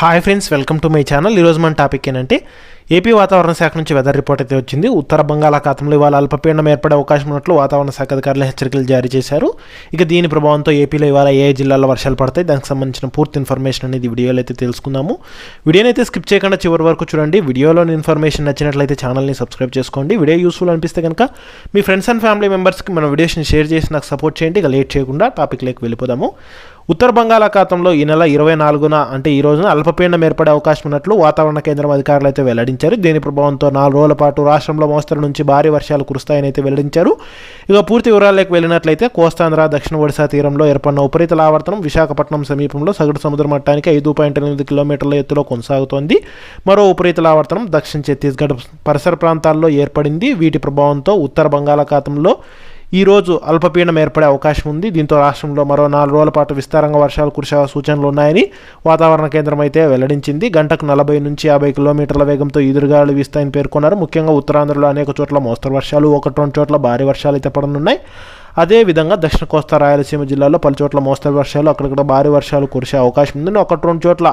Hi friends welcome to my channel. ఈరోజు మన topic ఏంటంటే ఏపీ వాతావరణ శాఖ నుంచి వెదర్ రిపోర్ట్ అయితే వచ్చింది. ఉత్తర బంగాళాఖాతంలో ఇవాళ అల్పపీడనం ఏర్పడే అవకాశం ఉన్నట్లు వాతావరణ శాఖ అధికారులు హెచ్చరికలు జారీ చేశారు. ఇక దీని ప్రభావంతో ఏపీలో ఇవాళ ఏ జిల్లాల్లో వర్షాలు పడతాయి దానికి సంబంధించిన పూర్తి ఇన్ఫర్మేషన్ అనేది వీడియోలో అయితే తెలుసుకుందాము. వీడియోని అయితే స్కిప్ చేయకుండా చివరి వరకు చూడండి. వీడియోలోని ఇన్ఫర్మేషన్ నచ్చినట్లయితే ఛానల్ని సబ్స్క్రైబ్ చేసుకోండి. వీడియో యూస్ఫుల్ అనిపిస్తే కనుక మీ ఫ్రెండ్స్ అండ్ ఫ్యామిలీ మెంబర్స్కి మన వీడియోస్ని షేర్ చేసి నాకు సపోర్ట్ చేయండి. ఇక లేట్ చేయకుండా టాపిక్లోకి వెళ్ళిపోదాము. ఉత్తర బంగాళాఖాతంలో ఈ నెల ఇరవై నాలుగున అంటే ఈ రోజున అల్పపీడనం ఏర్పడే అవకాశం ఉన్నట్లు వాతావరణ కేంద్రం అధికారులు అయితే వెల్లడించారు. దీని ప్రభావంతో నాలుగు రోజుల పాటు రాష్ట్రంలో మోస్తరు నుంచి భారీ వర్షాలు కురుస్తాయని అయితే వెల్లడించారు. ఇక పూర్తి వివరాల్లోకి వెళ్ళినట్లయితే కోస్తాంధ్ర దక్షిణ ఒడిశా తీరంలో ఏర్పడిన ఉపరితల ఆవర్తనం విశాఖపట్నం సమీపంలో సగటు సముద్ర మట్టానికి ఐదు పాయింట్ ఎనిమిది కిలోమీటర్ల ఎత్తులో కొనసాగుతోంది. మరో ఉపరితల ఆవర్తనం దక్షిణ ఛత్తీస్గఢ్ పరిసర ప్రాంతాల్లో ఏర్పడింది. వీటి ప్రభావంతో ఉత్తర బంగాళాఖాతంలో ఈరోజు అల్పపీడనం ఏర్పడే అవకాశం ఉంది. దీంతో రాష్ట్రంలో మరో నాలుగు రోజుల పాటు విస్తారంగా వర్షాలు కురిసే సూచనలు ఉన్నాయని వాతావరణ కేంద్రం అయితే వెల్లడించింది. గంటకు నలభై నుంచి యాభై కిలోమీటర్ల వేగంతో ఎదురుగాలు వీస్తాయని పేర్కొన్నారు. ముఖ్యంగా ఉత్తరాంధ్రలో అనేక చోట్ల మోస్తరు వర్షాలు ఒకటి రెండు చోట్ల భారీ వర్షాలు అయితే పడనున్నాయి. అదేవిధంగా దక్షిణ కోస్తా రాయలసీమ జిల్లాలో పలు చోట్ల మోస్తరు వర్షాలు అక్కడక్కడ భారీ వర్షాలు కురిసే అవకాశం ఉంది. ఒకటి రెండు చోట్ల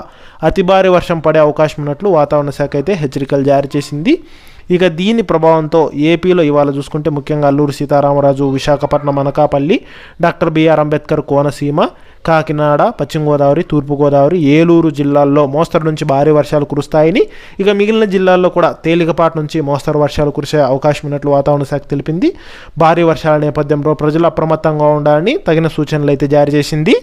అతి భారీ వర్షం పడే అవకాశం ఉన్నట్లు వాతావరణ శాఖ అయితే హెచ్చరికలు జారీ చేసింది. ఇక దీని ప్రభావంతో ఏపీలో ఇవాళ చూసుకుంటే ముఖ్యంగా Alluri Sitaramaraju Visakhapatnam Anakapalli doctor B R Ambedkar Konaseema Kakinada పశ్చిమ గోదావరి తూర్పుగోదావరి ఏలూరు జిల్లాల్లో మోస్తరు నుంచి భారీ వర్షాలు కురుస్తాయని ఇక మిగిలిన జిల్లాల్లో కూడా తేలికపాటి నుంచి మోస్తరు వర్షాలు కురిసే అవకాశం ఉన్నట్లు వాతావరణ శాఖ తెలిపింది. భారీ వర్షాల నేపథ్యంలో ప్రజలు అప్రమత్తంగా ఉండాలని తగిన సూచనలు అయితే జారీ చేసింది.